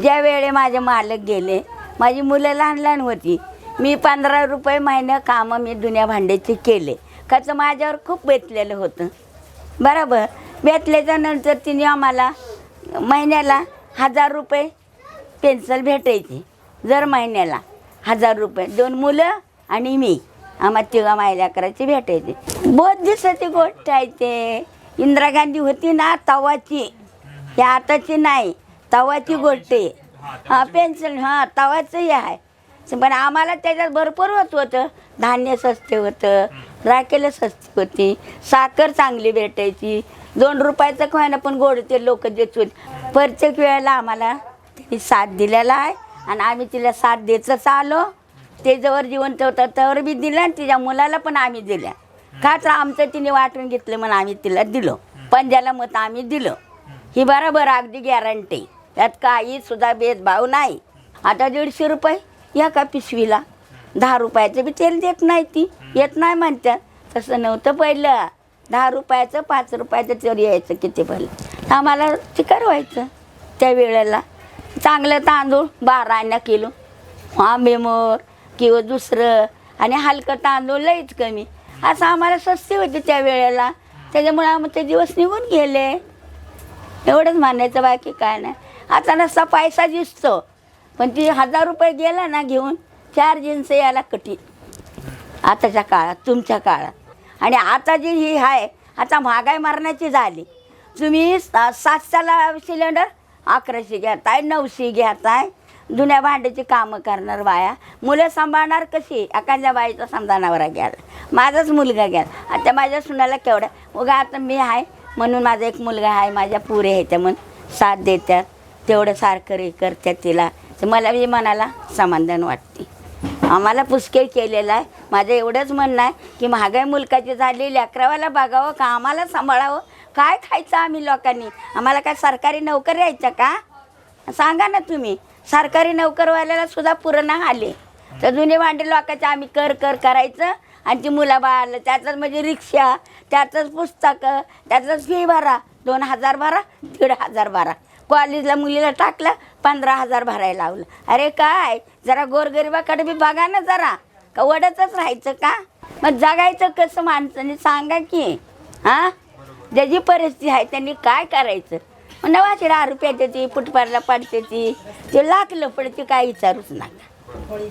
ज्या वेळे माझे मालक गेले माझी मुलं लहान लहान होती मी पंधरा रुपये महिन्या कामं मी दुनिया भांड्याचे केले. खर्च माझ्यावर खूप बेतलेलं होतं. बरोबर? बेतल्याच्या नंतर तिने आम्हाला महिन्याला हजार रुपये पेन्सिल भेटायची. जर महिन्याला हजार रुपये. दोन मुलं आणि मी. आम्हा तिघा मायल्या करायची भेटायची. बहुत दिवसाची गोष्ट आहे ते. इंदिरा गांधी होती ना तवाची. या आताची नाही. तवाची गोष्ट आहे. हां पेन्सिल हां तवाचंही आहे. पण आम्हाला त्याच्यात भरपूर होत होतं. धान्य स्वस्त होतं राखेला स्वस्त होती. साखर चांगली भेटायची. दोन रुपयाचं खायला पण गोड ते लोक देत होते प्रत्येक वेळेला आम्हाला तिने साथ दिलेला आहे. आणि आम्ही तिला साथ देतच आलो. ते जवळ जिवंत होतं त्यावर बी दिलं आणि तिच्या मुलाला पण आम्ही दिल्या. का तर आमचं तिने वाटून घेतलं म्हणून आम्ही तिला दिलो. पंजाला मत आम्ही दिलं. ही बरोबर अगदी गॅरंटी यात काहीसुद्धा भेदभाव नाही. आता दीडशे रुपये या का पिशवीला. दहा रुपयाचं बी तेल देत नाही ती. येत नाही म्हणतात तसं नव्हतं पहिलं. दहा रुपयाचं पाच रुपयाचं तेल यायचं किती पहिलं आम्हाला चिकार व्हायचं त्या वेळेला. चांगलं तांदूळ बारा आणा किलो. आंबेमोर किंवा दुसरं. आणि हलकं तांदूळ लईच कमी. असं आम्हाला स्वस्ती होती त्या वेळेला. त्याच्यामुळे ते दिवस निघून गेले. एवढंच मानायचं बाकी काय नाही. आता नसता पैसा दिसतो. पण ती हजार रुपये गेला ना घेऊन चार जीन्स यायला कठी आताच्या काळात तुमच्या काळात. आणि आता जी ही आहे आता महागाई मारण्याची झाली. तुम्ही सा- सातशेला सिलेंडर अकराशे घेताय नऊशे घेताय जुन्या भांड्याची कामं करणार बाया. मुलं सांभाळणार कशी? एखाद्या बाईचा समजानावर घ्यायला माझाच मुलगा घ्या. आता माझ्या सुनाला केवढा? उगा आता मी आहे म्हणून माझा एक मुलगा आहे माझ्या पुरे आहे त्या म्हणून साथ देतात तेवढं सारखं हे करतात तिला. तर मला बी मनाला समाधान वाटते. आम्हाला पुष्कळ केलेला आहे. माझं एवढंच म्हणणं आहे की महागाई मुलकाची झाली लेकरावाला बघावं का? आम्हाला सांभाळावं. काय खायचं आम्ही लोकांनी? आम्हाला काय सरकारी नोकर यायचं का? सांगा ना तुम्ही. सरकारी नोकरवाल्याला सुद्धा पूर्ण आले. तर जुने भांडे लोकांचे आम्ही कर कर करायचं. आणि ती मुलं बाळाला त्यातच म्हणजे रिक्षा त्यातच पुस्तकं त्यातच फी भरा. दोन हजार भरा दीड हजार भरा. कॉलेजला मुलीला टाकलं पंधरा हजार भरायला लावलं. अरे काय जरा गोरगरिबाकडे बी बघा ना जरा. का वडतच राहायचं का? मग जगायचं कसं माणसाने सांगा की? हां? ज्याची परिस्थिती आहे त्यांनी काय करायचं? मग नवाशे दहा रुपयाची ती फुटपारला पडते ती. ते लाखलं पडते काय विचारूच नका.